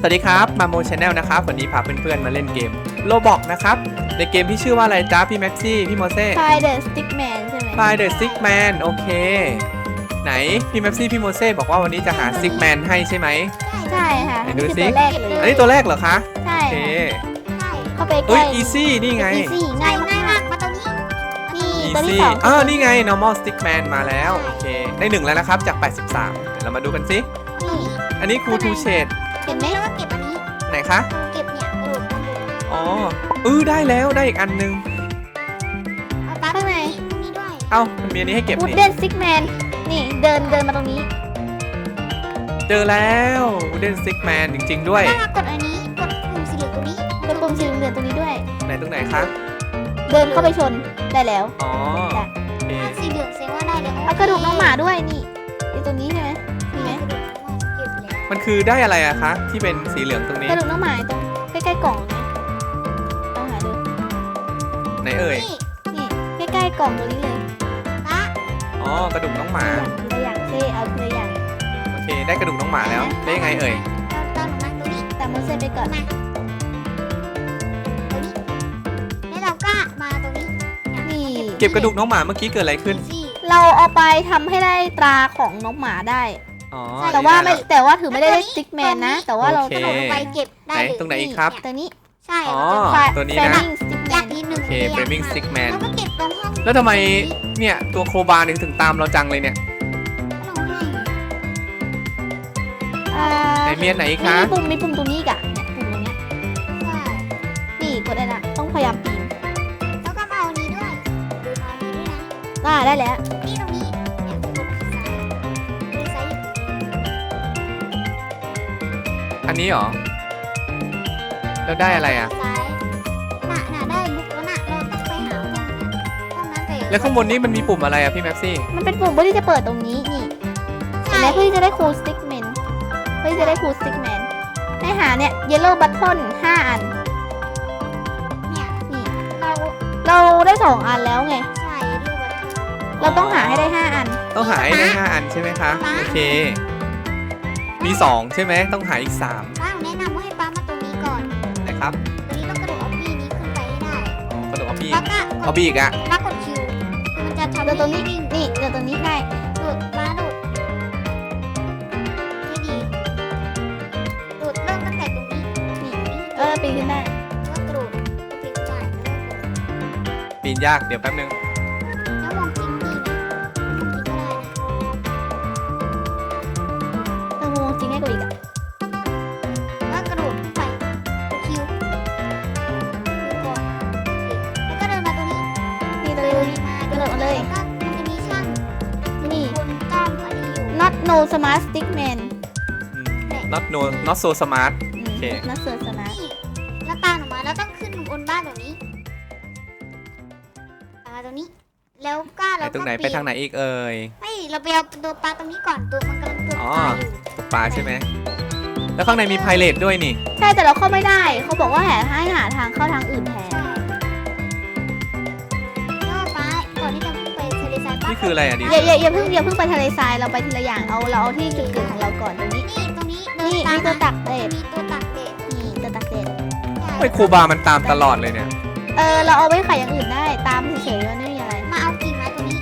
สวัสดีครับมาโมชแนลนะครับวันนี้พาเพื่อนๆมาเล่นเกมโลบอกนะครับในเกมที่ชื่อว่าอะไรจ้าพี่แม็กซี่พี่โมเซ่ไฟเดอร์สติ๊กแมนใช่ไหมไฟเดอะซิกแมนโอเค ไหนพี่แม็กซี่พี่โมเซ่บอกว่าวันนี้จะหาซิกแมนให้ใช่ไหม ใช่ค่ะไหนอันดูนี้คือสิตัวแรกเลยอันนี้ตัวแรกเหรอคะใช่โอเคเข้าไปใกเอ้ล้ยอีซี่นี่ไง อีซี่ง่ายมากมาตรงนี้ๆนี่อีตัวที่ซี่สองอ่านี่ไง normal stickman มาแล้วโอเคได้หนึ่งแล้วนะครับจาก 83เดี๋ยวเรามาดูกันสินี่อันนี้ครูทูเชด เห็นไหมแล้วก็เก็บอันนี้ ไหนคะ เก็บเนี่ยกระโดดกระโดดอ๋อเออได้แล้วได้อีกอันนึง เอาตาข้างในตรงนี้ด้วยเอ้ามันมีอันนี้ให้เก็บวูดนี่ เดนสติ๊กแมน นี่เดินเดินมาตรงนี้เจอแล้วเดนซิกแมนจริง ๆ ด้วยถ้ากดอันนี้ กดปุ่มสีเหลืองตรงนี้ กดปุ่มสีเหลืองๆตรงนี้ด้วย ไหนตรงไหนคะ เดินเข้าไปชนได้แล้ว อ๋อจ้ะโอเคสีเหลืองแสดงว่าได้แล้วเอากระดูกน้องหมาด้วยนี่อยู่ตรงนี้ใช่ไหม มันคือได้อะไรอะคะ ที่เป็นสีเหลืองตรงนี้กระดูกน้องหมาตรงใกล้ๆกล่องนะต้องหาดูไหนเอ่ยนี่นี่ใกล้ๆกล่องตัวนี้เลยตาอ๋อกระดูกน้องหมาทีละอย่างเซ่เอาทีละอย่างโอเคได้กระดูกน้องหมาแล้วได้ยังไงเอ่ยตาหนูนั่งตรงนี้แต่โมเซ่ไปก่อนมาตรงนี้แล้วเราก็มาตรงนี้นี่เก็บกระดูกน้องหมาเมื่อกี้เกิดอะไรขึ้นสิเราเอาไปทำให้ได้ตราของน้องหมาได้ อ๋อแต่ว่าไม่ด้แล้วแต่ว่าถือไม่ได้สติ๊กแมนนะ แต่ว่าเราโอเคกระโดดลงไปเก็บได้ไหนเลยตรงไหนอีกครับ ตัวนี้ใช่อ๋อเราจะไฟตัวนี้แฟนะมิงสติ๊กแมอย่างนที่หนึ่งโอเค framing stickman แล้วก็เก็บตรงห้องแล้วทำไมเนี่ยตัวโคบาถึงถึงตามเราจังเลยเนี่ยลงให้อ่าไหนเมียนไหนอีกมีคะปุ่มมีปุ่มตรงนี้อีกอะเนี่ยปุ่มตรงเนี้ยใช่นี่กดได้ละต้องพยายามปีนแล้วก็มาเอานี้ด้วยดูมาเอานี้ด้วยนะอ่าได้แล้ว นี่ตรง อันนี้เหรอ แล้วได้อะไรอะซ้ายน่ะน่ะได้บุ๊กแล้วน่ะเราต้องไปหาห้องนั้นห้องนั้นแต่แล้วข้างบนนี้มันมีปุ่มอะไรอะพี่แม็กซี่ มันเป็นปุ่มเพื่อที่จะเปิดตรงนี้นี่เห็นไหมเพื่อที่จะได้คูลสติ๊กแมนเพื่อที่จะได้คูลสติ๊กแมนให้หาเนี่ยเยลโล่บัตทอนห้าอันเนี่ยนี่เราเราได้สองอันแล้วไงใช่รูปแบบเราต้องหาให้ได้ห้าอัน ต้องหาให้ได้ห้าอันใช่ไหมคะป๊าโอเค มีสองใช่ไหมต้องหาอีกสามป้าแนะนำว่าให้ป้ามาตรงนี้ก่อนนะครับตรงนี้ต้องกระโดดเอาปีนี้ขึ้นไปให้ได้อ๋อกระโดดเอาพี่แล้วก็กเอาดพี่อีกอะแล้วกดคิวคือมันจะทำเดี๋ยวตรงนี้ให้วิ่งนี่เดี๋ยวตรงนี้ได้โดดป้าโดดให้ดีโดดเริ่มตั้งแต่ตรงนี้นี่เออปีนขึ้นได้แล้วกระโดดก็พลิกไปแล้วก็กดปีนยากเดี๋ยวแป๊บนึง not no smart stick man อืม not no not so smart อืมโอเค not so smart นี่แล้วตามออกมาแล้วต้องขึ้นบนบ้านตรงนี้ตาตรงนี้ แล้วก็ไหนเราตรงไหนก็ไปทางไหนอีกเอ่ย ไม่เราไปเอาตัวปลาตรงนี้ก่อนตัวมันกำลังตัวอ๋อ ปลาอยู่ตกปลาใช่ไหม แล้วข้างในมีไพเรตด้วยนี่ ใช่แต่เราเข้าไม่ได้ เขาบอกว่าให้หาทางเข้าทางอื่นแทน นี่คืออะไรอะดิอย่าอย่าอย่าเพิ่งอย่าเพิ่งไปทะเลทรายเราไปทีละอย่างเอาเราเอาที่จุดเกิดของเราก่อนตรงนี้ นี่ตรงนี้เดินี่ตานี่ตัวตักเด็ดมีตัวตักเด็ดนี่ตัวตักเด็ดไอ้ยโคบา มันตามตลอดเลยเนี่ย เออเราเอาไว้ขายอย่างอื่นได้ตามเฉยๆมันไม่มีอะไรมาเอากิ่งไม้ตรงนี้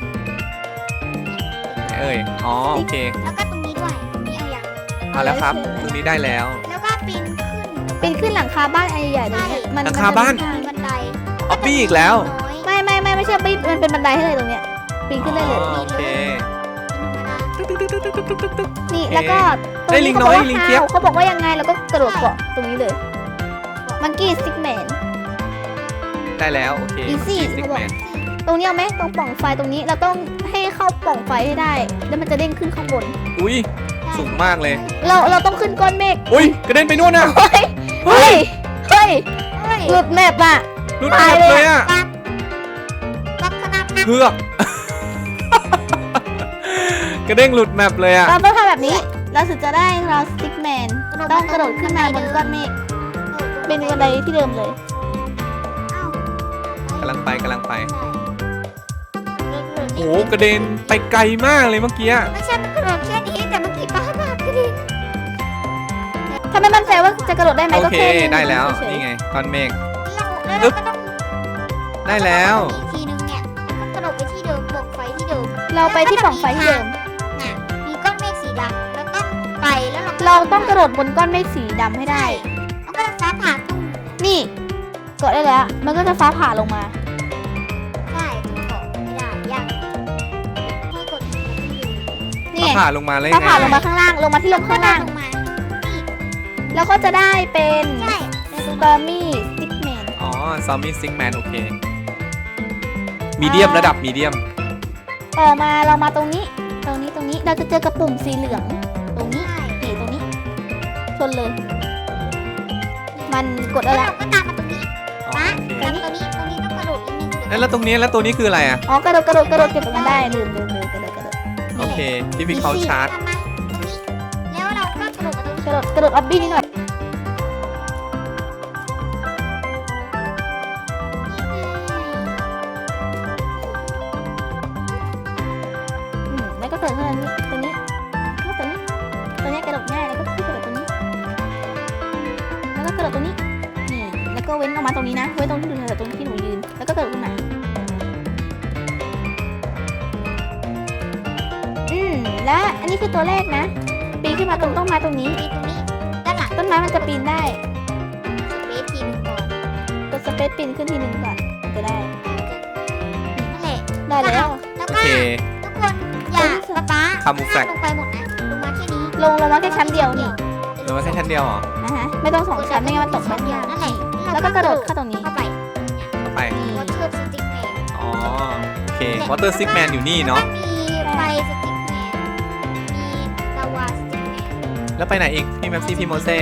ไหนเอ่ยอ๋อ โอเค แล้วก็ตรงนี้ด้วยตรงนี้เอาอย่าง เอาแล้วครับ ตรงนี้ได้แล้ว แล้วก็ปีนขึ้นปีนขึ้นหลังคาบ้านอันใหญ่ๆตรงเนี้ยมันหลังคาบ้านมัจะมีทงบันไดออปปี้อีกแล้ว น้อย ไม่ไม่ไม่ไม่ใช่ปีนมันเป็นบันไดให้เลยตรงเนี้ย ปีนขึ้นได้เลยอ๋อโอเคธรรมดาตึ๊กตึ๊กตึ๊กตึ๊กตึ๊กตึ๊กตึ๊กนี่โอเคแล้วก็ตรงได้ลินี้งเขาน้บออยกว่าลิงเจี๊ฮายบวเขาบอกว่ายังไงเราก็กระโดดเกาะตรงนี้เลยมังกี้สติ๊กแมนได้แล้วโอเค Easy สติ๊กเขาบแมอกนตรงนี้เอาไหมตรงปล่องไฟตรงนี้เราต้องให้เข้าปล่องไฟให้ได้ แล้วมันจะเด้งขึ้นข้างบน อุ้ยสูงมากเลย เราเราต้องขึ้นก้อนเมฆอุ้ยกระเด็นไปนู่นน่ะเฮ้ยเฮ้ยเฮ้ยเฮ้ยหลุดแมปอะรุดตายแมปเลยเลยอะปักปักขนาดนักเพือก กระเด้งหลุดแมปเลยอะ เราต้องทำแบบนี้ เราถึงจะได้เราสติ๊กแมน ต้องกระโดดขึ้นมาบนก้อนเมฆ เป็นบันไดที่เดิมเลย กำลังไปกำลังไปใช่โอ้โหกระเด็นไปไกลมากเลยเมื่อกี้ไม่ใช่มันกระโดดแค่นี้แต่เมื่อกี้ป้าป้ากระดิ่งทำไมมันมั่นใจว่าจะกระโดดได้ไหมโอก็เคแค่ได้แล้ว เฉยๆนี่ไงก้อนเมฆ แล้วเราก็ต้องได้แล้ว อีกทีนึงเนี่ยก็กระโดดไปที่เดิมบกไฟที่เดิมเราไปที่ปล่องไฟที่เดิมน่ะมี เราเราต้องกระโดดบนก้อนเมฆสีดำให้ได้ แล้วก็ฟ้าผ่าตุ้มนี่กดได้แล้ว มันก็จะฟ้าผ่าลงมา ใช่เกาะไม่ได้ยากให้กดมันต้องอยู่นี่ไงผ่าลงมาเลยฟ้าไงผ่าลงมาข้างล่าง ลงมาที่ลมข้างล่าง ลงมานี่แล้วก็จะได้เป็นใช่แล้วดู Stormy Stickman อ๋อซอมบี้ซิงแมนโอเค มีเดียมระดับมีเดียม ต่อมาเรามาตรงนี้ ตรงนี้ตรงนี้เราจะเจอกระปุ่มสีเหลือง ชนเลย มันกดแล้อะวไรเราก็ตามมาตรงนี้อ๋อนะโอเคตามตัวนี้ตัวนี้ต้องกระโดดนิดนึงเดี๋ยวแล้วตรงนี้แล้วตัวนี้คืออะไรอะ อ๋อกระโดดกระโดดกระโดดเก็บตรงนั้นได้ลืมลืมลืมกระโดดกระโดดโอเคที่พี่เขาชาร์จ ตามมาตรงนี้แล้วเราก็กระโดดมาตรงนี้กระโดดกระโดดออบบี้นิดหน่อยอืมแล้วก็เกิดขึ้นนี้ตรงนี้ เว้นออกมาตรงนี้นะเว้นตรงที่หนูเถอะตรงที่หนูยืน แล้วก็กระโดดขึ้นมาอืมและอันนี้คือตัวแรกนะ ปีนขึ้นมาตรงต้นไม้ตรงนี้มีตรงนี้ด้านหลังต้นไม้มันจะปีนได้สเปซทีนึงก่อนกดสเปซปีนขึ้นทีหนึ่งก่อนมันจะได้นั่นแหละได้แล้ว แล้วโอก็เค ทุกคนอย่าป๊าป๊าคามูแฟลก ลงไปหมดนะลงมาแค่นี้ลงลงมาแค่ชั้นเดียวนี่ หรือว่าแค่ชั้นเดียวเหรอ นะฮะไม่ต้องสองชั้นไม่งั้นมันตกชั้ชั้นนเดีเดียยววนั่นแหละ แล้วก็กระโดดเข้าตรงนี้ เข้าไปเข้าไปนี่วอเตอร์สติ๊กแมนอ๋อ โอเควอเตอร์ซิกแมนอยู่นี่เนาะ มีไฟสติ๊กแมน มีลาวาสติ๊กแมนแล้วไปไหนอีก พี่แม็กซี่พี่โมเซ่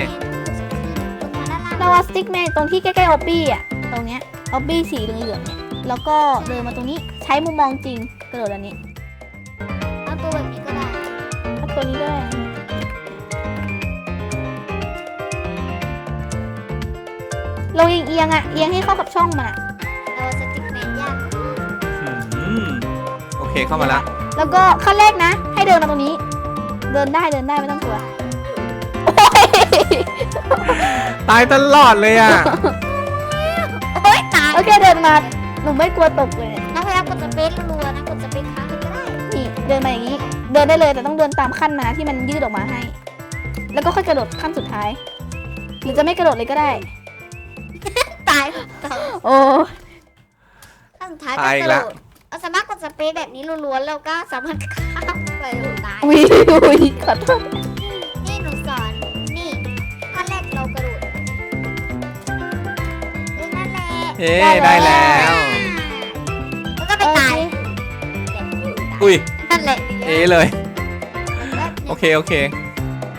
ลงมาด้านล่างเราว่าสติ๊กแมนตรงที่ใกล้ๆออบบี้อะ ตรงเนี้ยออบบี้สีเหลืองๆเนี่ย แล้วก็เดินมาตรงนี้ ใช้มุมมองจริง กระโดดอันนี้เอาตัวแบบนี้ก็ได้ เอาตัวนี้ด้วย ลงเอียงๆอะเอียงให้เข้ากับช่องมันอะลาวาสติ๊กแมนยากอืมโอเคเข้ามาละแล้วก็ขั้นแรกนะ ให้เดินมาตรงนี้ เดินได้เดินได้ไม่ต้องกลัวโอ้ยตายตลอดเลยอะ โอ๊ยตายโอเคเดินมาหนูไม่กลัวตกเลยเนี่ยน้องพยายามกดสเปซรัวๆนะกดสเปซค้างเลยก็ได้นี่เดินมาอย่างนี้ เดินได้เลยแต่ต้องเดินตามขั้นมาที่มันยืดออกมาให้ แล้วก็ค่อยกระโดดขั้นสุดท้าย หรือจะไม่กระโดดเลยก็ได้ตายตายโอ้ขั้นสุดท้ายตายก็อีกกระละโดดเอาสามารถกดสเปซแบบนี้ล้วนๆแล้วก็สามารถข้ามไปตาย วิววิขอโทษนี่หนูสอน นี่ขั้นแรกเรากระโดดเออนั่นแหละเฮ้ได้แล้ว แล้วก็ไปตายอุ้ย นั่นแหละเอะเลยแล้วโอเค โอเค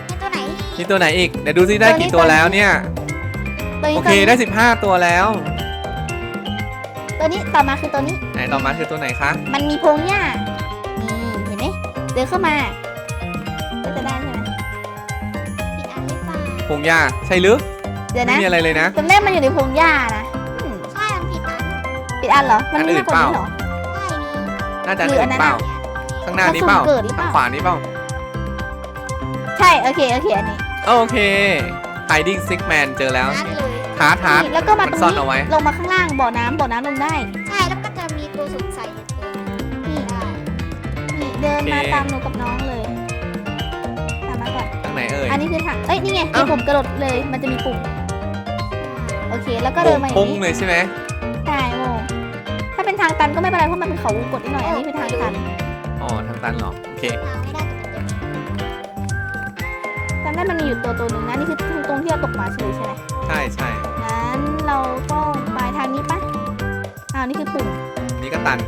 นี่ตัวไหน มีตัวไหนอีก เดี๋ยวดูซิได้กี่ตัวแล้วเนี่ย ตัวโอนี้เคได้15 ตัวแล้ว ตัวนี้ต่อมาคือตัวนี้ ไหนต่อมาคือตัวไหนคะ มันมีพงหญ้านี่เห็นไหมเดินเข้ามา ก็จะได้ใช่ไหมผิดอันหรือเปล่าพงหญ้าใช่หรือเดี๋ยวไม่นะมีอะไรเลยนะ ตอนแรกมันอยู่ในพงหญ้านะอืมใช่มันผิดอันปิดอันเหรอ มันอันอื่มีนมากกว่านี้เปล่าเหรอ ใช่นี่น่าจะหรืออันนั้นเปล่า อะ ข้างหน้านี้เปล่ามันสุ่มเกิดหรือเปล่า ข้างขวานี้เปล่า ใช่ โอเค โอเค อันนี้ โอเค hiding sick man เจอแล้ว นั่นเลย ฮาร์ดฮาร์ดนี่แล้วก็มามันตรงซ่อนนี้เอาไว้ลงมาข้างล่างบ่อน้ำบ่อน้ำลงได้ ใช่แล้วก็จะมีตัวสงสัยอยู่ตัวหนึงนี่ได้นี่เดินมาโอเค ตามหนูกับน้องเลยตามมาก่อน ทางไหนเอ่ย อันนี้คือทางเอ้ยนี่ไงมีเอ้าปุ่มกระโดดเลย มันจะมีปุ่ม โอเค แล้วก็เดินมาอปย่างงนี้เลยใช่ไหมใช่โมถ้าเป็นทางตันก็ไม่เป็นไรเพราะมันเป็นเขาวงกดนิดหน่อย อันนี้คือทางตันอ๋อทางตันเหรอโอเคทางไม่ได้แต่มันจะจำได้มันมีอยู่ตัวตัวหนึ่งนะ นี่คือตรงที่เราตกมาเฉยใช่ไหมใช่ใช่ นี่คือปุ่มนี่ก็ตัน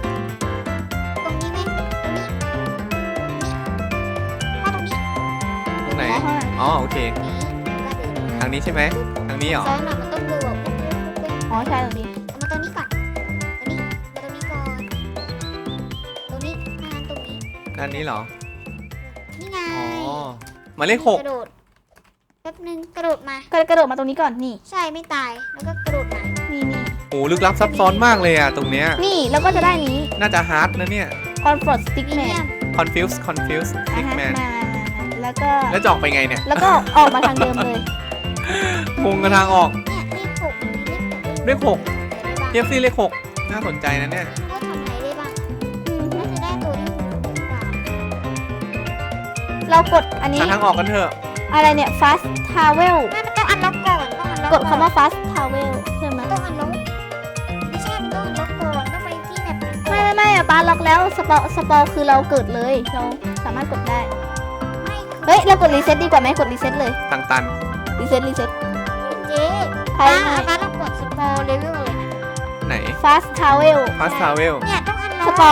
ตรงนี้ไหมตรงนี้ตรงนี้ถ้าตรงนี้ตรงไหนอ๋อข้างหลังอ๋อโอเคนี้ก็เดินมาทางนี้ใช่ไหม ทางนี้เหรอ ซ้อนหน่อยมันต้องดูแบบปุ๊บปุ๊บปุ๊บปุ๊บอ๋อใช่ตรงนี้เอามาตรงนี้ก่อนตรงนี้มาตรงนี้ก่อน ตรงนี้อ่าตรงนี้ ด้านนี้เหรอ นี่ไงอ๋อหมายเลขหกกระโดดแป๊บนึงกระโดดมาก็กระโดดมาตรงนี้ก่อนนี่ ใช่ไม่ตาย แล้วก็กระโดดมานี่นี่ โอ้ลึกลับซับซ้อนมากเลยอะตรงเนี้ย นี่แล้วก็จะได้นี้ น่าจะฮาร์ดนะเนี่ย Comfort Stick พรีเมี Man ยม confuse confuse อะ sick ฮะ man มามามามาแล้วก็ แล้วจะออกไปไงเนี่ย แล้วก็ออกมาทางเดิมเลยงงกันทางออกเนี่ยเลขหกมีเลขหกเลขหกอะไรได้บ้างเทียบซี่เลขหกน่าสนใจนะเนี่ยก็ทำอะไรได้บ้างอืมน่าจะได้ตัวที่หกกว่าเรากดอันนี้ หาทางออกกันเถอะ อะไรเนี่ย fast travel ไม่มันต้องอันล็อกก่อนต้องอันล็อกกดคำว่า fast travel ใช่ไหมต้องอันล็อก ก่อนไม่ไม่ไม่อะป้าล็อกแล้วสปอสปอคือเราเกิดเลยเราสามารถกดได้ไม่คือเฮ้ยเรากดรีเซ็ตดีกว่าไหมกดรีเซ็ตเลยทางตันรีเซ็ตรีเซ็ตเจ๊ใครป้าป้าต้องกดสปอร์เลเวลเลยนะไหน fast travel Fast Travel เนี่ยต้องอันล็สอกปอ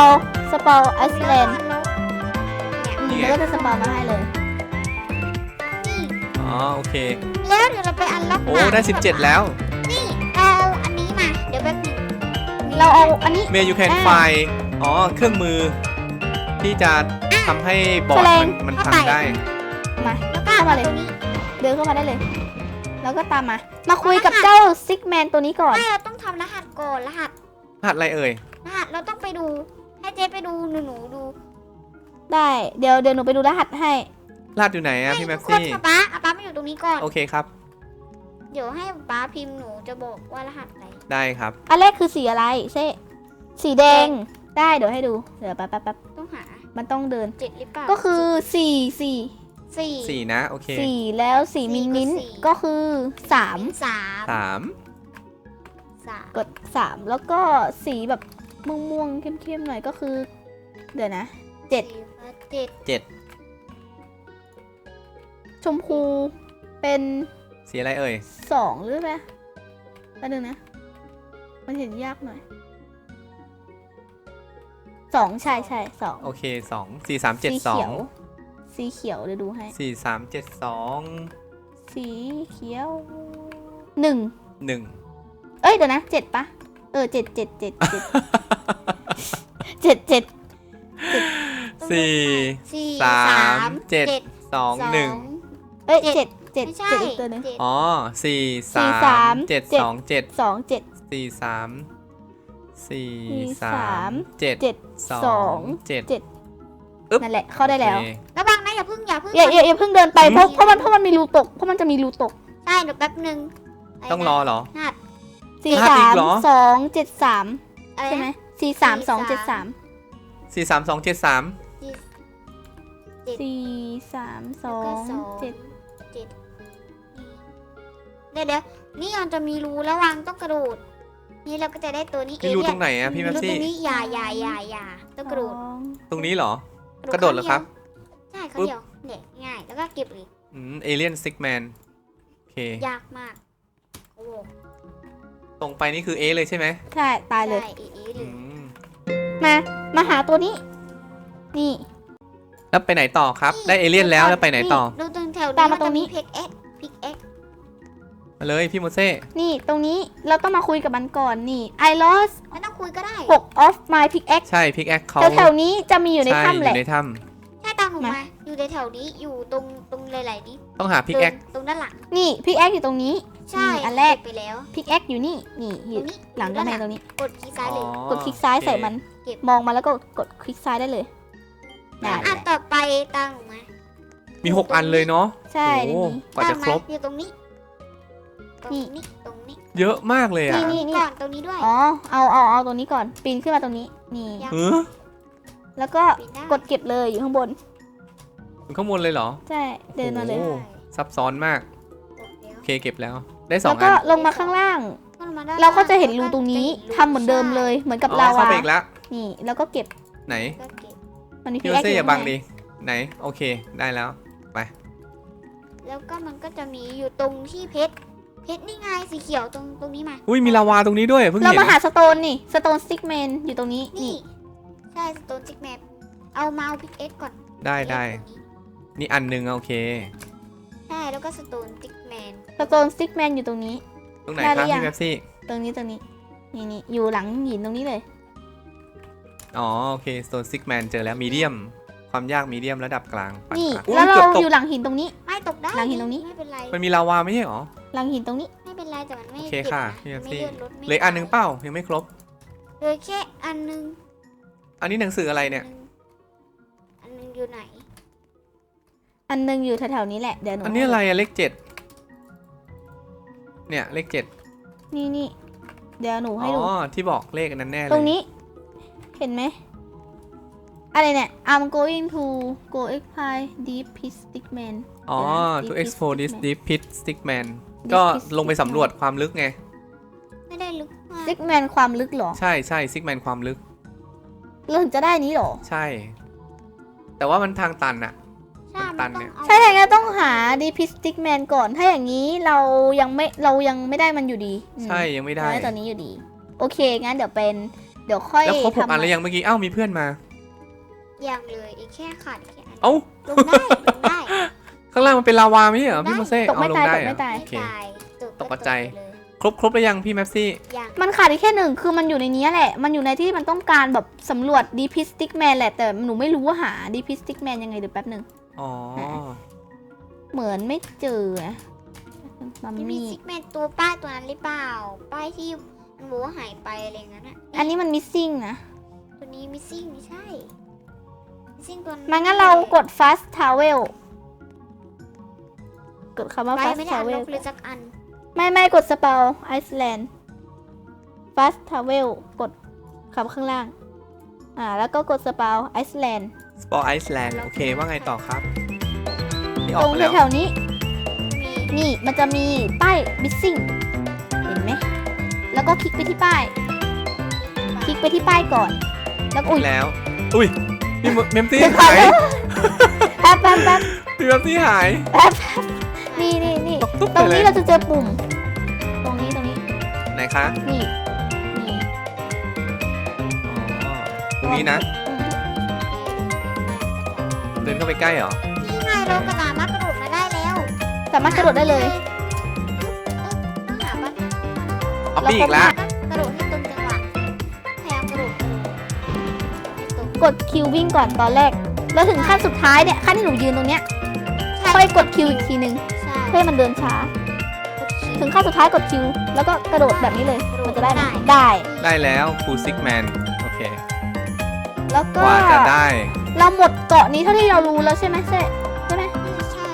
สปอไอซ์แลนด์ต้องอันล็อกเนี่ยนี่ไง แล้วก็จะสปอมาให้เลยนี่อ๋อโอเค แล้วเดี๋ยวเราไปอันล็อกโอ้ได้ 17 แล้ว นี่เราเอาอันนี้มา เดี๋ยวแป๊บหนึงเราเอาอันนี้เมย์ยูแคน อ่าไฟอ๋อ เครื่องมือ ที่จะทำให้บอร์ดแสดมังนมันพังได้ มาแล้วก็เข้ามาเลยตัวนี้เดินเข้ามาได้เลย แล้วก็ตามมา มาคุยกับเจ้าซิกแมนตัวนี้ก่อน ไม่เราต้องทำรหัสก่อนรหัสหัดอะไรเอ่ย รหัสเราต้องไปดู ให้เจ๊ไปดูหนูหนูๆดูได้ เดี๋ยวเดี๋ยวหนูไปดูรหัสให้ ลาดอยู่ไหนอะพี่แม็ทุกกคนซี่ ป๊าป๊าอะป๊ามาอยู่ตรงนี้ก่อน โอเคครับ เดี๋ยวให้ป๊าพิมพ์หนูจะบอกว่ารหัสอะไรได้ครับ อันแรกคือสีอะไรเซ่สีแดง ได้เดี๋ยวให้ดู เดี๋ยวแป๊บแป๊บแป๊บต้องหามันต้องเดิน เจ็ดหรือเปล่าก็คือสี่สี่สี่สี่นะ โอเคสี่แล้วสีสี่มินคือมินสี่ก็คือสามสามสามสามกดสามแล้วก็สีแบบม่วงม่วงๆเข้มๆหน่อยก็คือ เดี๋ยวนะเจ็ดสี่ฟ้าเจ็ดเจ็ดชมพูเป็นสีอะไรเอ่ยสองหรือเปล่าแป๊บนึงนะ มันเห็นยากหน่อย สองใช่ใช่สองโอเคสองสี่สามเจ็ดสีสอเขีงยวสีเขียวเดี๋ยวดูให้ สี่สามเจ็ดสองสีเขียวหนึ่งหนึ่งเอ้ยเดี๋ยวนะเจ็ดปะเออเจ็ดเจ็ดเจ็ดเจ็ดเจ็ดเจ็ด สี่สี่สามสามเจ็ดสองหนึ่งเอ้ยเจ็เจ็ดดเจ็ดไม่ใช่เจ็ดอีกตัวหนึง เจ็ดอ๋อสี่สี่สาสามมเจ็ดเจ็ด สองเจ็ดสองเจ็ดสี่สาม สี่สี่สาสามมเจ็ดเจ็ดสสอองงเจ็ดเจ็ดอึ๊บนั่นแหละเข้าได้แล้วโอเคระวังนะอย่าเพึ่งอย่าเพึ่งอย่าอย่าอย่าเพิ่งเดินไปเพราะเพราะมันเพราะมันมีรูตกเพราะมันจะมีรูตกใช่เดี๋ยวแป๊บหนึงะต้องรอเหรอรหัสสี่พลาดสาอีกมเหรอสองเจ็ดสามอะไรใช่ไหมนะสี่สามสองเจ็ดสามสี่สามสองเจ็ดสามสี่สามสแล้วอก็งสองเจ็ดเจ็ดนี่เดี๋ยวเดี๋ยวนี่มันจะมีรูระวังต้องกระโดด นี่เราก็จะได้ตัวนี้พี่รู้เอตรงไหนอะพี่แม็กรูตซี่รงนี้อย่าอย่าอย่าอย่าต้องกระโดดสองตรงนี้เหรอ กระโดดเหรอครับ ใช่เขาปึ๊บเดียวเนี่ยง่ายแล้วก็เก็บเลยอืมเอเลียนซิกแมนโอเค ยากมากโอ้โหตรงไปนี่คือเอเลยใช่ไหมใช่ตายเลย ใช่เอเอเลอืยมมา มาหาตัวนี้ นี่ แล้วไปไหนต่อครับ ได้เอเลียนแล้วแล้วไปไหนต่อ ดูตรงแถวตามมาตรงนี้พิกเอ็กพิกเอ็กมา เลยพี่โมเซ่นี่ตรงนี้เราต้องมาคุยกับมันก่อนนี่ I lost ไม่ต้องคุยก็ได้ 6 of my pickaxe ใช่พิกแอคเขาแถวๆนี้จะมีอยู่ในใช่ถ้ำอแหละยู่ในถ้ใช่ตามหนูมา มา อยู่ในแถวนี้ อยู่ตรงตรงหลายๆนี้ำต้องหาพิกแอคเดินตรงด้านหลัง นี่ pickaxe อยู่ตรงนี้ ใช่นี่อันแรกเบไปแล้ว pickaxe อยู่นี่ นี่อตรยู่งนี้หลังกำแพงตรงนี้ กดคลิกซ้ายเลย กดคลิกซ้ายใส่มัน เก็บ มองมาแล้วก็กดคลิกซ้ายได้เลยนั่นแหอะละต่อไปตามหนูมามีหกอันเลยเนาะใช่ในโอ้นี้กว่าจะครบตามมาอยู่ตรงนี้ ตรงนี่นี้ตรงนี้เยอะมากเลยอะนี่ก่อนตรงนี้ด้วยอ๋อเอาเอาเอาตรงนี้ก่อนปีนขึ้นมาตรงนี้นี่ยังเออแล้วก็ปีนได้กดเก็บเลยอยู่ข้างบนถึงข้างบนเลยเหรอใช่เดินมาเลยโอ้ซับซ้อนมากกดแล้วโอเคเก็บแล้ว ได้สอแล้งวอัก็นลงมาข้างล่างขึ้นมาด้นเราก็จะเห็นล่รูตรงนี้จะทำเหมือนเดิมเลยเหมือนกับอ๋อลาวาเข้าไปอีกแล้วนี่แล้วก็เก็บไหนก็เก็บมันมีพี่พี่โมแอคเซ่ออย่ายู่บังข้างในดิไหนโอเคได้แล้วแล้วก็มันก็จะมีอยู่ตรงที่เพชร เพชรนี่ไงสีเขียวตรงตรงนี้มา อุ้ยมีลาวาตรงนี้ด้วยเพิ่งเราเห็น มาหาสโตนนี่สโตนสติ๊กแมนอยู่ตรงนี้นี่ นี่ ใช่สโตนจิกแมปเอามาเอาพิกเอ็กก่อนได้ได้ตรงนี้นี่อันหนึงโอเค ใช่แล้วก็สโตนจิกแมนสโตนสติ๊กแมนอยู่ตรงนี้ ตรงไหนได้คหรืรับอยัง พี่แมปซี่ ตรงนี้ตรงนี้ นี่นี่อยู่หลังหินตรงนี้เลย อ๋อโอเคโซนซิกแมนเจอแล้วมีเดียม ความยากมีเดียมระดับกลางปานนี่กลางอุ๊ยแล้วเรากือบตกอยู่หลังหินตรงนี้ ไม่ตกได้หลังหินตรงนี้ ไม่เป็นไรมันมีลาวาไม่ใช่หรอ หลังหินตรงนี้ ไม่เป็นไรแต่มันไม่โอเคจ็บค่ะนพี่แม็กไม่ซี่เลื่อนรถไม่เหลยอันหนึงเป้ายังไม่ครบ เหลยแค่อันหนึงอันนี้หนังสืออะไรเนี่ย อันหนึงอยู่ไหน อันหนึงอยู่แถวๆนี้แหละเดี๋ยวหนูอันนี้อะไรอะเลขเจ็ดเนี่ยเลขเจ็ดนี่นี่เดี๋ยวหนูอ๋ให้ดูอที่บอกเลขอันนั้นแน่เลยตรงนี้ เห็นไหมอะไรเนี่ย I'm going to go explore deep pit stickman อ๋อเดี๋ to ยวนะ explore this Deep deep pit stickman Deep ก็ Pit ลงไปสำรวจความลึกไง ไม่ได้ลึกมาก stickman ความลึกเหรอ ใช่ใช่ซิกแมนความลึก เราถึงจะได้นี้เหรอ ใช่ แต่ว่ามันทางตันอะ ใช่ตัมันนต้อเนี่งยเอาใช่ไงต้องหา deep pit stickman ก่อน ถ้าอย่างนี้เรายังไม่เรายังไม่ได้มันอยู่ดีอืมใช่ยังไม่ได้ เราได้ตัวนี้อยู่ดี โอเคงั้นเดี๋ยวเป็น เดี๋ยวค่อยแล้วครบหกทำอันแล้วยังเมื่อกี้เอ้ามีเพื่อนมาอย่างเลยอีกแค่ขาดอีกแค่อันเอ้า ลงได้ลงได้ ข้างล่างมันเป็นลาวาไม่ใช่เหรอพี่โมเซ่ตกเอาไม่ลงตายได้ตกเหรไม่อตาย โอเคไม่ตายตกตกใจเลยครบครบแล้วยังพี่แมปซี่อย่างมันขาดอีกแค่หนึ่งคือมันอยู่ในนี้แหละ มันอยู่ในที่มันต้องการแบบสำรวจ deep pit stickman แหละ แต่หนูไม่รู้ว่าหา deep pit stickman ยังไงเดี๋ยวแป๊บหนึ่ง อ๋อ เหมือนไม่เจออะมัมจะมีมี่ ซิกแมนตัวป้ายตัวนั้นหรือเปล่า ป้ายที่มันบอกว่าหายไปอะไรอย่างนั้นอะอันนี้มัน missing นะ ตัวนี้มิสซิ่งไม่ใช่มิสซิ่งตัว มันงั้นเรากด fast travel กดคำว่าไป fast ไม่ได้อันล travel บเลยสักอัน ไม่ไม่กด spell Iceland fast travel กดคำข้างล่าง อ่า แล้วก็กด spell Iceland สปอร์ไอซ์แลนด์โอเคว่าไงต่อครับนี่อตอรกงมาแล้วแถวๆนี้ มีนี่มันจะมีป้าย missing เห็นไหม แล้วก็คลิกไปที่ป้าย คลิกไปที่ป้ายก่อน แล้วก็อุ้ยแล้ว อุ้ยพี่เมมซี่เดี๋ยวก่อหานยแป๊บแป๊บแป๊บพี่เมมซี่หาย แป๊บแป๊บ นี่นี่นี่ตกตุ๊บตรงไปเลนี้ยเราจะเจอปุ่ม ตรงนี้ตรงนี้ ไหนคะ นี่ นี่อ๋อตรงนี้นะ เดินเข้าไปใกล้เหรอ นี่ไงเรากระดาษมากระโดดมาได้แล้วสามารถกระโดดได้เลยต้องหาบ้านออฟบี้อีกแล้วกระโดดให้ตรงจังหวะพยายามกระโดดให้ตรงกดคิววิ่งก่อนตอนแรก แล้วถึงขั้นสุดท้ายเนี่ยขั้นที่หนูยืนตรงเนี้ยใช่ค่อยกดคิวอีกทีนึง ใช่เพื่อให้มันเดินช้ากดคิวถึงขั้นสุดท้ายกดคิว แล้วก็กระโดดแบบนี้เลย มันจะได้ไหมได้ ได้แล้วฟูซิกแมนโอเคแล้วก็กว่าจะได้ เราหมดเกาะนี้เท่าที่เรารู้แล้วใช่ไหมเซ่ใช่ไหมใช่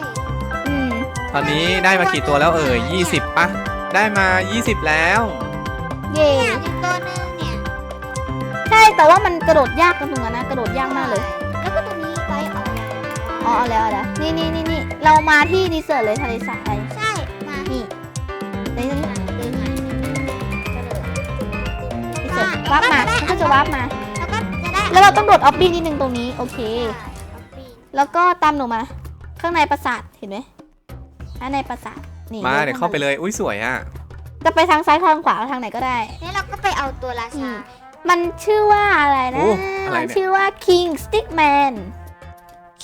อืม ตอนนี้ได้มากี่ตัวแล้วเอ่ย20ปะได้มา 20 แล้ว เย่เนี่ยอีกตัวหนึงเนี่ยใช่ แต่ว่ามันกระโดดยากกันตรงนั้นนะ กระโดดยากมากเลย แล้วก็ตัวนี้ไปเอาอย่างอ๋อเอาแล้วเอาแล้วนี่นี่นี่นี่ เรามาที่ดีเซอร์เลยทะเลทรายใช่มานี่ในนี้เดินมากระโดดดีเซอร์วาร์ปมามันก็จะวาร์ปมา แล้วก็จะได้แล้วเราต้องโดดออฟบี้นิดนึงตรงนี้โอเคเอาปีนแล้วก็ตามหนูมา ข้างในปราสาทเห็นไหมข้างในปราสาทนี่มาเดี๋ยวเข้าไปเลย อุ้ยสวยอะจะไปทางซ้ายทางขวาทางไหนก็ได้แล้วเราก็ไปเอาตัวราอืชามมันชื่อว่าอะไรนะโอ้อะไรมันเนี่ยชื่อว่า King Stickman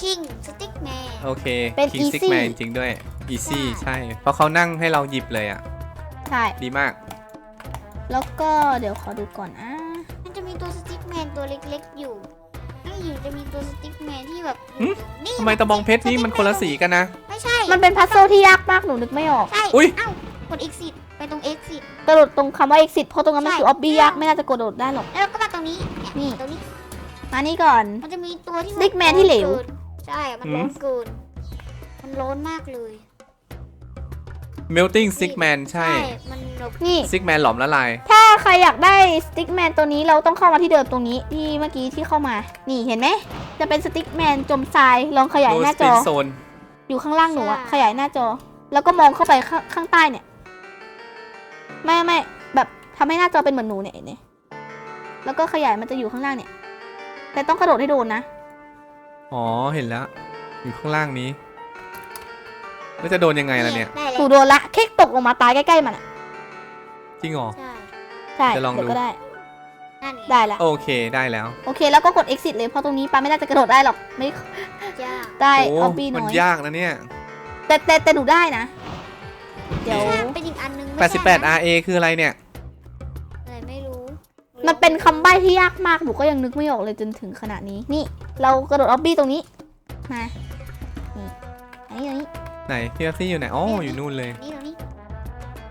คิงสติ๊กแมน โอเคเป็น King easy Stickman จริงด้วย easy ใช่ เพราะเขานั่งให้เราหยิบเลยอะ ใช่ ดีมาก แล้วก็เดี๋ยวขอดูก่อนอะมันจะมีตัวสติ๊กแมนตัวเล็กๆอยู่นี่อยู่จะมีตัวสติ๊กแมนที่แบบหึ นี่ทำไมตะบองเพชรนี่มันคนละสีกันนะ ไม่ใช่มันเป็นพัซเซิลที่ยากมากหนูนึกไม่ออก ใช่อุ๊ย เอ้ากด exit ไปตรง exit กระโดดตรงคำว่า exit เพราะตรงนั้นมันใช่คือออบบี้ยากไม่น่าจะกระโดดได้หรอก แล้วเราก็มาตรงนี้เนี่ยนี่ ตรงนี้ มานี่ก่อน มันจะมีตัวที่ Stickman ที่เหลวกิน ใช่ มันร้อนเกิน มันร้อนมากเลย melting stickman ใช่ มันแบบนี่ stickman หลอมละลาย ถ้าใครอยากได้ Stickman ตัวนี้เราต้องเข้ามาที่เดิมตรงนี้ที่เมื่อกี้ที่เข้ามา นี่เห็นไหม จะเป็น Stickman จมทราย ลองขยาย no หน้าจอ spin zone อยู่ข้างล่างหนูอะขยายหน้าจอ แล้วก็มองเข้าไปข้างข้างใต้เนี่ย ไม่ไม่แบบทำให้หน้าจอเป็นเหมือนหนูเนี่ยเห็นไหมแล้วก็ขยายมันจะอยู่ข้างล่างเนี่ย แต่ต้องกระโดดให้โดนนะ อ๋อเห็นแล้ว อยู่ข้างล่างนี้แล้วจะโดนยังไงล่ะเนี่ย ได้หแล้นูวโดนละแค่ตกลงมาตายใกล้ๆมันอะจริงเหรอ ใช่ใช่จะลองดู เดี๋ยวก็ได้นั่นไงได้ละโอเคได้แล้ว โอเคแล้วก็กด exit เลยเพราะตรงนี้ปาไม่น่าจะกระโดดได้หรอกไม่ยากได้โอ้ออบบี้มันน้อยยากนะเนี่ย แต่แต่แต่หนูได้นะ เดี๋ยวใช่เป็นอีกอันนึงไม่ใช่88นะ RA คืออะไรเนี่ยอะไรไม่รู้ มันเป็นคำใบ้ที่ยากมากหนูก็ยังนึกไม่ออกเลยจนถึงขนาดนี้นี่ เรากระโดดออบบี้ตรงนี้มานี่อันนี้อันนี้ ไหนพี่แม็กซี่อยู่ไหนอ๋ออยู่นู่นเลย นี่ตรงนี้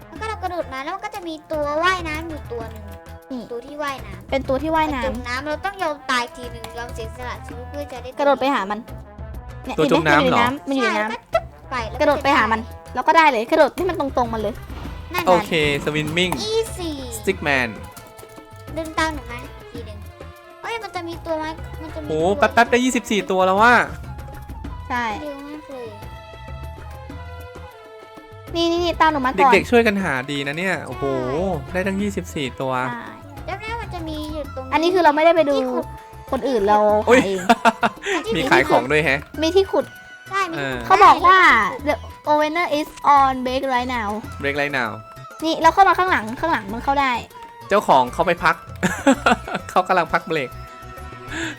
แล้วก็เรากระโดดมาแล้วก็จะมีตัวว่ายน้ำอยู่ตัวหนึ่งนี่ ตัวที่ว่ายน้เป็นตัวที่ำว่ายน้ำจมน้ำเราต้องยอมตายทีหนึ่งยอมเสียสละชีวิตเพื่อจะได้กระโดดไปหามันเนี่ยตัวเห็นไหมจมน้ำเหรอ มันอยู่ในน้ำมันอยู่ในน้ำ ใช่แล้วก็จุ๊บไปกระโดดไปหามัน แล้วก็ได้เลยกระโดดให้มันตรงๆมันเลยนั่นโอเคสวินมิ่งอีสี่สติ๊กแมนเดินตามหนูมาอีกทีหนึ่งเอ้ยมันจะมีตัวมามันจะมีโอ้ตัวแป๊บๆได้ 24 ตัวแล้วว่าใช่ เร็วมากเลยนี่นี่นี่ตามหนูมาก่อนเด็กๆช่วยกันหาดีนะเนี่ยโอ้โหได้ตั้ง 24 ตัว ใช่แล้วแล้วมันจะมีอยู่ตรงอันนี้คือเราไม่ได้ไปดูที่ขุดคนอื่นเราโอ้ยหาเองที่มีขายของด้วยแฮะ มีที่ขุดใช่มีเออ ที่ขุดเขาบอกว่าได้ the ovener is on break right now break right now นี่เราเข้ามาข้างหลังข้างหลังมันเข้าได้ เจ้าของเขาไปพัก เขากำลังพักเบรก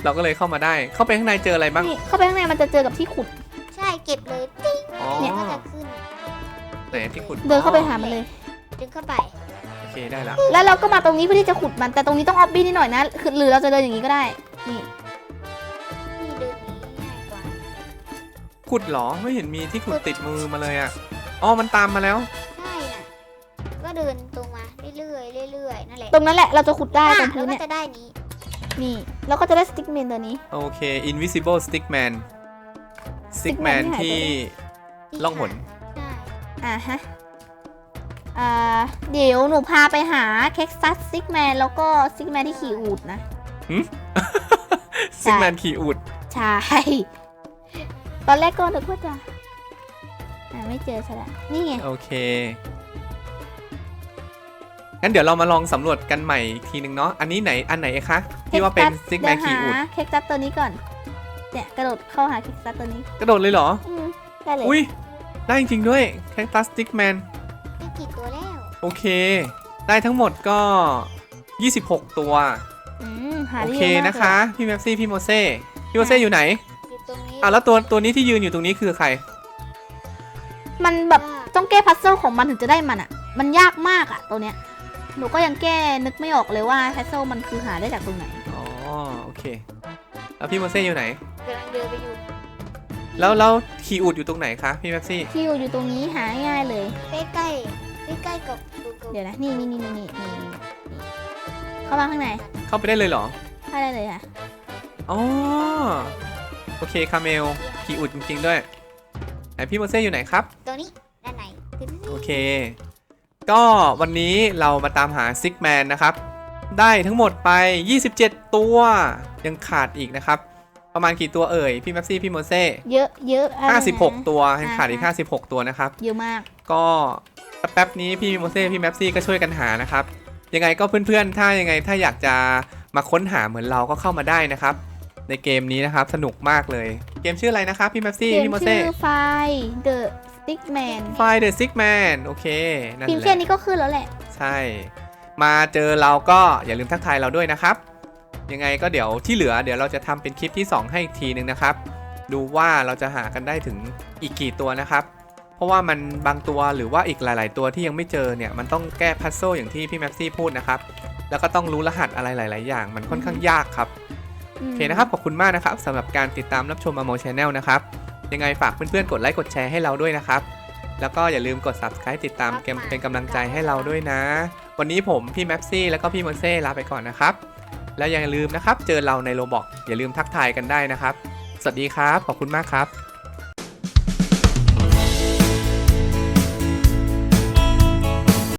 เราก็เลยเข้ามาได้ เข้าไปข้างในเจออะไรบ้าง นี่เข้าไปข้างในมันจะเจอกับที่ขุด ใช่เก็บเลยติ๊งอ๋อเนี่ยก็จะขึ้น ไหนที่ขุดเดินเข้าไปหามันเลย ดึงเข้าไปโอเคได้ละ แล้วเราก็มาตรงนี้เพื่อที่จะขุดมัน แต่ตรงนี้ต้องออบบี้นิดหน่อยนะคือหรือเราจะเดินอย่างนี้ก็ได้ นี่นี่เดินหนี้ง่ายกว่าขุดเหรอ ไม่เห็นมีที่ขุดติดมือมาเลยอะ อ๋อ มันตามมาแล้ว รื่อยๆนั่นแหละตรงนั้นแหละเราจะขุดได้ตรงอะพื้นแล้วเนี่ยก็จะได้นี้ นี่เราก็จะได้สติ๊กเมนตัวนี้ โอเค invisible stickman stickman Stickman ที่ที่หายไปล่องหนใช่อ่าฮะอ่าเดี๋ยวหนูพาไปหาเค็กซัสซิกแมนแล้วก็ซิกแมนที่ขี่อูดนะ stickman ขี่อูดใช่ ตอนแรกก็นึกว่าจะอ่าไม่เจอซะแล้วนี่ไง โอเค งั้นเดี๋ยวเรามาลองสำรวจกันใหม่อีกทีนึงเนาะ อันนี้ไหน อันไหนคะที่ว่าเป็น stickman ขี่อูดเค็กซัสตัวนี้ก่อน เนี่ยกระโดดเข้าหาเค็กซัสตัวนี้ กระโดดเลยเหรอ อืมได้เลย อุ้ย ได้จริงๆด้วย cactus stickman ได้กี่ตัวแล้ว โอเค ได้ทั้งหมดก็ 26 ตัวอืมหาโอได้เคเยอะมากนะคะ พี่แมปซี่ พี่โมเซ่ พี่โมเซ่อยู่ไหน อยู่ตรงนี้ อะแล้วตัวตัวนี้ที่ยืนอยู่ตรงนี้คือใคร มันแบบว่าต้องแก้พัซเซิลของมันถึงจะได้มันอะ มันยากมากอะตัวเนี้ย หนูก็ยังแก้นึกไม่ออกเลยว่าพัซเซิลมันคือหาได้จากตรงไหน อ๋อโอเค แล้วพี่โมเซ่อยู่ไหน กำลังเดินไปอยู่แล้วแล้วคีอูดอยู่ตรงไหนคะพี่แม็กซี่คิวอยู่ตรงนี้หาง่ายๆเลย ใกล้ใกล้ๆใกล้ๆกับตัวเก่าเดี๋ยวนะนี่นี่นี่นี่นี่นี่นี่เข้ามาข้างในเข้าไปได้เลยเหรอ เข้าได้เลยค่ะ อ๋อโอเคคาเมลคีอูดจริงๆด้วยไหนพี่โมเซ่อยู่ไหนครับ ตัวนี้ด้านไหนตึ๊ดโอเค ก็วันนี้เรามาตามหาซิกแมนนะครับ ได้ทั้งหมดไป 27 ตัว ยังขาดอีกนะครับ ประมาณกี่ตัวเอ่ย พี่แม็กซี่ พี่โมเซ่เยอะเยอะอะไรนะ56 ตัวยังขาดอีกอ่าฮะ56 ตัวนะครับ เยอะมาก ก็แป๊บนี้พี่โมเซ่พี่แมปซี่ก็ช่วยกันหานะครับ ยังไงก็เพื่อนๆ ถ้ายังไงถ้าอยากจะมาค้นหาเหมือนเราก็เข้ามาได้นะครับ ในเกมนี้นะครับสนุกมากเลย เกมชื่ออะไรนะครับพี่แมปซี่ เกมพี่โมเซ่ ชื่อไฟ The Stickman ไฟเดอะ ซิกแมนโอเค นั่นพิมพ์แหแค่ละ นี้ก็ขึ้นแล้วแหละ ใช่ มาเจอเราก็อย่าลืมทักทายเราด้วยนะครับ ยังไงก็เดี๋ยวที่เหลือเดี๋ยวเราจะทำเป็นคลิปที่ 2 ให้อีกทีนึงนะครับ ดูว่าเราจะหากันได้ถึงอีกกี่ตัวนะครับ เพราะว่ามันบางตัวหรือว่าอีกหลาย ๆ ตัวที่ยังไม่เจอเนี่ยมันต้องแก้พัซโซอย่างที่พี่แม็ปซี่พูดนะครับ แล้วก็ต้องรู้รหัสอะไรหลาย ๆ อย่าง มันค่อนข้างยากครับอืมโอเคนะครับ ขอบคุณมากนะครับสำหรับการติดตามรับชมมาโมชแนลนะครับ ยังไงฝากเพื่อนๆกดไลค์กดแชร์ให้เราด้วยนะครับ แล้วก็อย่าลืมกด subscribe ติดตามเกมเป็นกำลังใจให้เราด้วยนะ วันนี้ผมพี่แม็ปซี่แล้วก็พี่โมเซ่ลาไปก่อนนะครับ แล้วอย่าลืมนะครับ เจอเราในโรบอกอย่าลืมทักทายกันได้นะครับ สวัสดีครับ ขอบคุณมากครับ